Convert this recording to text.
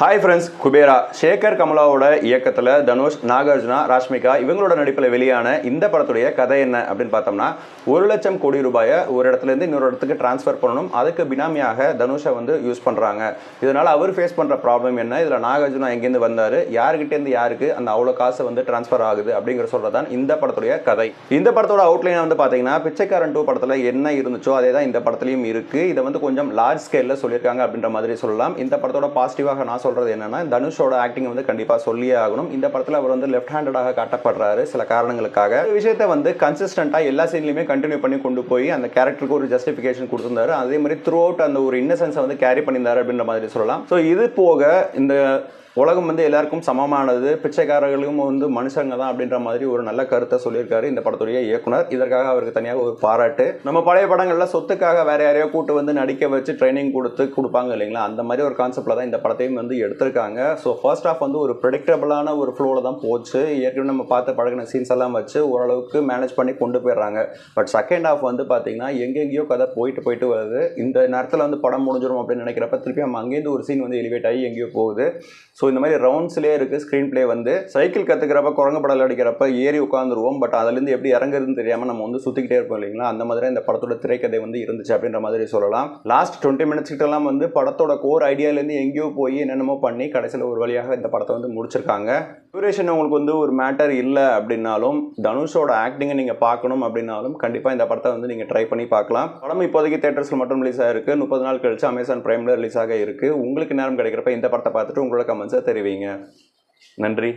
Hi friends Kubera Sekhar கமலாவோட இயக்கத்தில் தனுஷ் நாகார்ஜுனா ராஷ்மிகா இவங்களோட நடிப்பில் வெளியான இந்த படத்துடைய கதை என்ன அப்படின்னு பார்த்தோம்னா ஒரு லட்சம் கோடி ரூபாயை ஒரு இடத்துலேருந்து இன்னொரு இடத்துக்கு ட்ரான்ஸ்ஃபர் பண்ணணும். அதுக்கு பினாமியாக தனுஷை வந்து யூஸ் பண்ணுறாங்க இதனால் அவர் ஃபேஸ் பண்ணுற ப்ராப்ளம் என்ன? இதில் நாகார்ஜுனா எங்கேருந்து வந்தார்? யாருக்கிட்டேருந்து யாருக்கு அந்த அவ்வளோ காசு வந்து ட்ரான்ஸ்ஃபர் ஆகுது அப்படிங்கிற சொல்கிறது தான் இந்த படத்துடைய கதை. இந்த படத்தோட அவுட்லைன் வந்து பார்த்தீங்கன்னா பிச்சைக்காரன் டூ படத்தில் என்ன இருந்துச்சோ அதே தான் இந்த படத்துலையும் இருக்குது இதை வந்து கொஞ்சம் லார்ஜ் ஸ்கேலில் சொல்லியிருக்காங்க அப்படின்ற மாதிரி சொல்லலாம். இந்த படத்தோட பாசிட்டிவாக நான் சொல்கிறது என்னன்னா தனுஷோட ஆக்டிங் வந்து கண்டிப்பாக சொல்லியே ஆகணும். இந்த படத்தில் அவர் வந்து லெஃப்ட் ஹேண்டடாக காட்டப்படுறாரு சில காரணங்களுக்காக. இந்த விஷயத்தை வந்து கன்சிஸ்டண்ட்டாக எல்லா சீன்லையுமே கண்டினியூ பண்ணி கொண்டு போய் அந்த கேரக்டருக்கு ஒரு ஜஸ்டிஃபிகேஷன் கொடுத்துருந்தாரு. அதே மாதிரி த்ரூ அவுட் அந்த ஒரு இன்னசென்ஸை வந்து கேரி பண்ணியிருந்தாரு அப்படின்ற மாதிரி சொல்லலாம். ஸோ இது போக இந்த உலகம் வந்து எல்லாருக்கும் சமமானது பிச்சைக்காரர்களும் வந்து மனுஷங்க தான் அப்படின்ற மாதிரி ஒரு நல்ல கருத்தை சொல்லியிருக்காரு இந்த படத்துடைய இயக்குனர். இதற்காக அவருக்கு தனியாக ஒரு பாராட்டு. நம்ம பழைய படங்களில் சொத்துக்காக வேற யாரையோ கூட்டு வந்து நடிக்க வச்சு ட்ரைனிங் கொடுத்து கொடுப்பாங்க இல்லைங்களா? அந்த மாதிரி ஒரு கான்செப்டில் தான் இந்த படத்தையும் வந்து எடுத்திருக்காங்க. ஸோ ஃபர்ஸ்ட் ஆஃப் வந்து ஒரு ப்ரெடிக்டபிளான ஒரு ஃப்ளோவில் தான் போச்சு. ஏற்கனவே நம்ம பார்த்து பழகின சீன்ஸ் எல்லாம் வச்சு ஓரளவுக்கு மேனேஜ் பண்ணி கொண்டு போயிடுறாங்க. பட் செகண்ட் ஆஃப் வந்து பார்த்தீங்கன்னா எங்கெங்கேயோ கதை போயிட்டு போயிட்டு வருது. இந்த நேரத்தில் வந்து படம் முடிஞ்சிடும் அப்படின்னு நினைக்கிறப்ப திருப்பி நம்ம அங்கேருந்து ஒரு சீன் வந்து எலிவேட் ஆகி எங்கேயோ போகுது. ஸோ இந்த மாதிரி ரவுண்ட்ஸ்லேயே இருக்குது ஸ்க்ரீன் ப்ளே வந்து. சைக்கிள் கற்றுக்கிறப்ப குரங்கு படல் அடிக்கிறப்ப ஏறி உட்காந்துருவோம் பட் அதுலேருந்து எப்படி இறங்குறதுன்னு தெரியாமல் நம்ம வந்து சுற்றிக்கிட்டே இருப்போம் இல்லைங்களா? அந்த மாதிரி இந்த படத்தோட திரைக்கதை வந்து இருந்துச்சு அப்படின்ற மாதிரி சொல்லலாம். லாஸ்ட் டுவெண்ட்டி மினிட்ஸ் கிட்டலாம் வந்து படத்தோட கோர் ஐடியாலேருந்து எங்கேயோ போய் என்னென்னமோ பண்ணி கடைசியில் ஒரு வழியாக இந்த படத்தை வந்து முடிச்சிருக்காங்க. டியூரேஷன் உங்களுக்கு வந்து ஒரு மேட்டர் இல்லை அப்படின்னாலும் தனுஷோட ஆக்டிங்கை நீங்கள் பார்க்கணும் அப்படின்னாலும் கண்டிப்பாக இந்த படத்தை வந்து நீங்கள் ட்ரை பண்ணி பார்க்கலாம். படம் இப்போதைக்கு தேட்டர்ஸில் மட்டும் ரிலீஸ் ஆகிருக்கு முப்பது நாள் கழிச்சு அமேசான் பிரைமில் ரிலீஸ் ஆக இருக்குது உங்களுக்கு நேரம் கிடைக்கிறப்ப இந்த படத்தை பார்த்துட்டு உங்களோட கமெண்ட்ஸை தெரிவிங்க நன்றி.